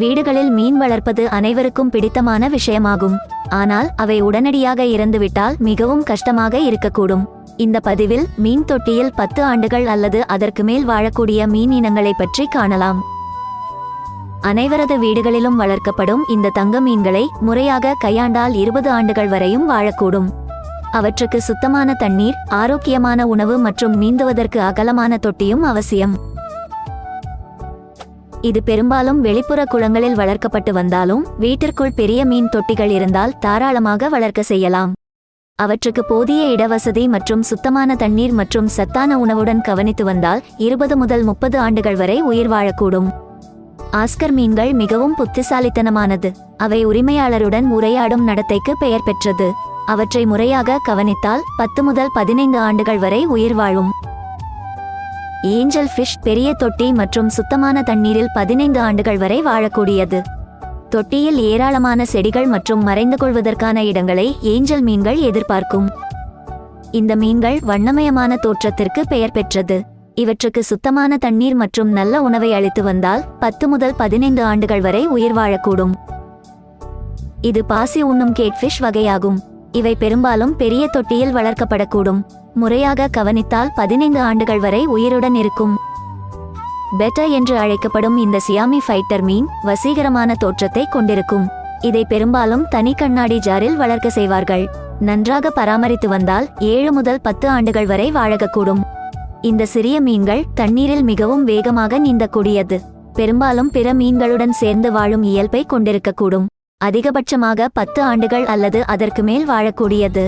வீடுகளில் மீன் வளர்ப்பது அனைவருக்கும் பிடித்தமான விஷயமாகும். ஆனால் அவை உடனடியாக இறந்துவிட்டால் மிகவும் கஷ்டமாக இருக்கக்கூடும். இந்த பதிவில் மீன் தொட்டியில் பத்து ஆண்டுகள் அல்லது அதற்கு மேல் வாழக்கூடிய மீன் இனங்களை பற்றி காணலாம். அனைவரது வீடுகளிலும் வளர்க்கப்படும் இந்த தங்க மீன்களை முறையாக கையாண்டால் இருபது ஆண்டுகள் வரையும் வாழக்கூடும். அவற்றுக்கு சுத்தமான தண்ணீர் ஆரோக்கியமான உணவு மற்றும் நீந்துவதற்கு அகலமான தொட்டியும் அவசியம். இது பெரும்பாலும் வெளிப்புற குளங்களில் வளர்க்கப்பட்டு வந்தாலும் வீட்டிற்குள் பெரிய மீன் தொட்டிகள் இருந்தால் தாராளமாக வளர்க்க செய்யலாம். அவற்றுக்கு போதிய இடவசதி மற்றும் சுத்தமான தண்ணீர் மற்றும் சத்தான உணவுடன் கவனித்து வந்தால் இருபது முதல் முப்பது ஆண்டுகள் வரை உயிர் வாழக்கூடும். ஆஸ்கர் மீன்கள் மிகவும் புத்திசாலித்தனமானது. அவை உரிமையாளருடன் உரையாடும் நடத்தைக்கு பெயர் பெற்றது. அவற்றை முறையாக கவனித்தால் பத்து முதல் பதினைந்து ஆண்டுகள் வரை உயிர் வாழும். ஏஞ்சல் ஃபிஷ் பெரிய தொட்டி மற்றும் சுத்தமான தண்ணீரில் பதினைந்து ஆண்டுகள் வரை வாழக்கூடியது. தொட்டியில் ஏராளமான செடிகள் மற்றும் மறைந்து கொள்வதற்கான இடங்களை ஏஞ்சல் மீன்கள் எதிர்பார்க்கும். இந்த மீன்கள் வண்ணமயமான தோற்றத்திற்கு பெயர் பெற்றது. இவற்றுக்கு சுத்தமான தண்ணீர் மற்றும் நல்ல உணவை அளித்து வந்தால் பத்து முதல் பதினைந்து ஆண்டுகள் வரை உயிர் வாழக்கூடும். இது பாசி உண்ணும் கேட்ஃபிஷ் வகையாகும். இவை பெரும்பாலும் பெரிய தொட்டியில் வளர்க்கப்படக்கூடும். முறையாக கவனித்தால் பதினைந்து ஆண்டுகள் வரை உயிருடன் இருக்கும். பெட்டா என்று அழைக்கப்படும் இந்த சியாமி ஃபைட்டர் மீன் வசீகரமான தோற்றத்தை கொண்டிருக்கும். இதை பெரும்பாலும் தனி கண்ணாடி ஜாரில் வளர்க்க செய்வார்கள். நன்றாக பராமரித்து வந்தால் ஏழு முதல் பத்து ஆண்டுகள் வரை வாழகக்கூடும். இந்த சிறிய மீன்கள் தண்ணீரில் மிகவும் வேகமாக நீந்தக்கூடியது. பெரும்பாலும் பிற மீன்களுடன் சேர்ந்து வாழும் இயல்பை கொண்டிருக்கக்கூடும். அதிகபட்சமாக பத்து ஆண்டுகள் அல்லது அதற்கு மேல் வாழக்கூடியது.